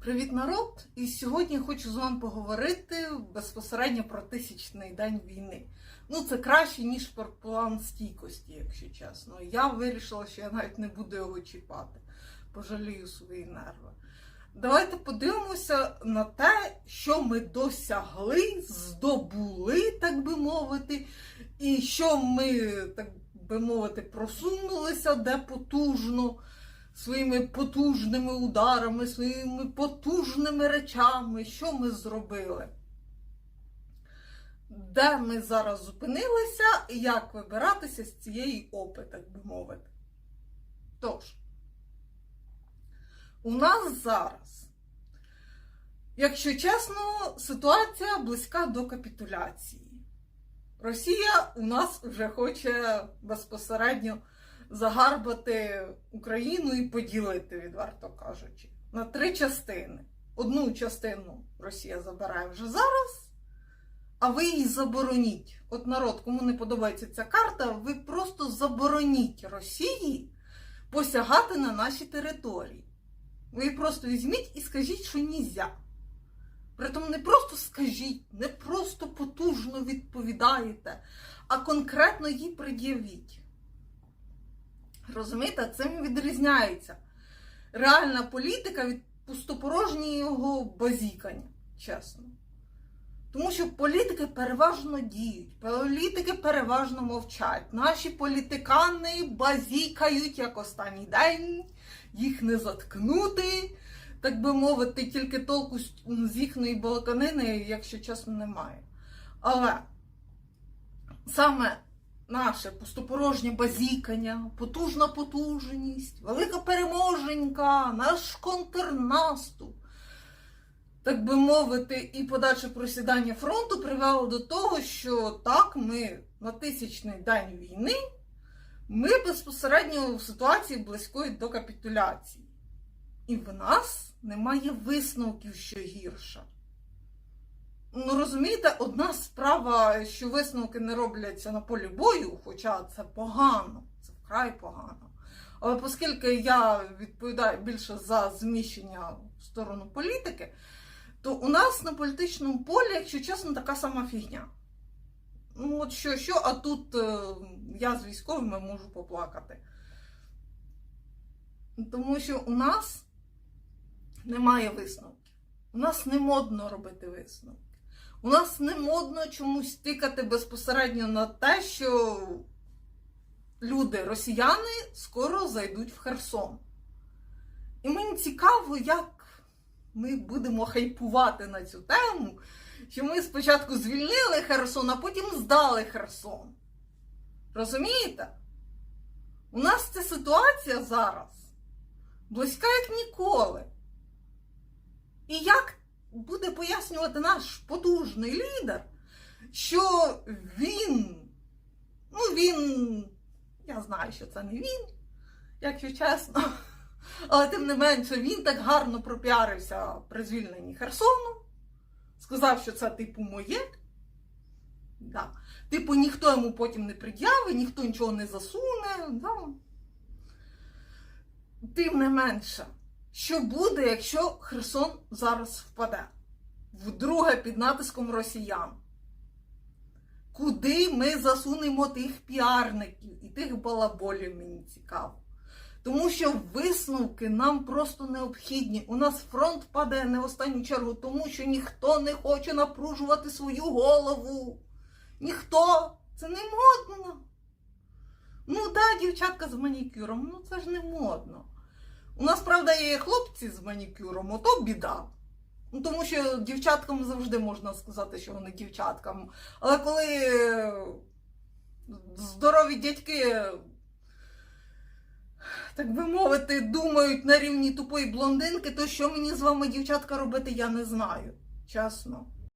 Привіт, народ! І сьогодні хочу з вами поговорити безпосередньо про тисячний день війни. Ну, це краще, ніж про план стійкості, якщо чесно. Я вирішила, що я навіть не буду його чіпати. Пожалію свої нерви. Давайте подивимося на те, що ми досягли, здобули, так би мовити, і що ми, так би мовити, просунулися де потужно своїми потужними ударами, своїми потужними речами, що ми зробили. Де ми зараз зупинилися і як вибиратися з цієї опи, так би мовити. Тож, у нас зараз, якщо чесно, ситуація близька до капітуляції. Росія у нас вже хоче безпосередньо загарбати Україну і поділити, відверто кажучи, на три частини. Одну частину Росія забирає вже зараз, а ви її забороніть. От народ, кому не подобається ця карта, ви просто забороніть Росії посягати на наші території. Ви її просто візьміть і скажіть, що нельзя. Притом не просто скажіть, не просто потужно відповідаєте, а конкретно їй пред'явіть. Розумієте, цим відрізняється реальна політика від пустопорожнього базікання, чесно. Тому що політики переважно діють, політики переважно мовчать. Наші політикани базікають як останній день, їх не заткнути, так би мовити, тільки толку з їхньої балаканини, якщо чесно, немає. Але саме наше пустопорожнє базікання, потужна потужність, велика переможенька, наш контрнаступ, так би мовити, і подальше просідання фронту привело до того, що так, ми на тисячний день війни, ми безпосередньо в ситуації близької до капітуляції. І в нас немає висновків, що гірше. Ну, розумієте, одна справа, що висновки не робляться на полі бою, хоча це погано, це вкрай погано. Але оскільки я відповідаю більше за зміщення в сторону політики, то у нас на політичному полі, якщо чесно, така сама фігня. Ну, от що, що, а тут е, я з військовими можу поплакати. Тому що у нас немає висновків. У нас не модно робити висновки. У нас не модно чомусь тикати безпосередньо на те, що люди, росіяни, скоро зайдуть в Херсон. І мені цікаво, як ми будемо хайпувати на цю тему, що ми спочатку звільнили Херсон, а потім здали Херсон. Розумієте? У нас ця ситуація зараз близька як ніколи. І як пояснювати наш потужний лідер, що він, ну він, я знаю, що це не він, якщо чесно, але тим не менше він так гарно пропіарився при звільненні Херсону, сказав, що це типу моє. Да. Типу, ніхто йому потім не пред'явить, ніхто нічого не засуне. Да. Тим не менше. Що буде, якщо Херсон зараз впаде? Вдруге під натиском росіян? Куди ми засунемо тих піарників і тих балаболів, мені цікаво. Тому що висновки нам просто необхідні. У нас фронт падає не в останню чергу, тому що ніхто не хоче напружувати свою голову. Ніхто. Це не модно. Ну так, дівчатка з манікюром, ну це ж не модно. У нас, правда, є хлопці з манікюром, ото біда. Ну, Тому що дівчаткам завжди можна сказати, що вони дівчаткам. Але коли е, здорові дядьки, так би мовити, думають на рівні тупої блондинки, то що мені з вами, дівчатка, робити, я не знаю. Чесно.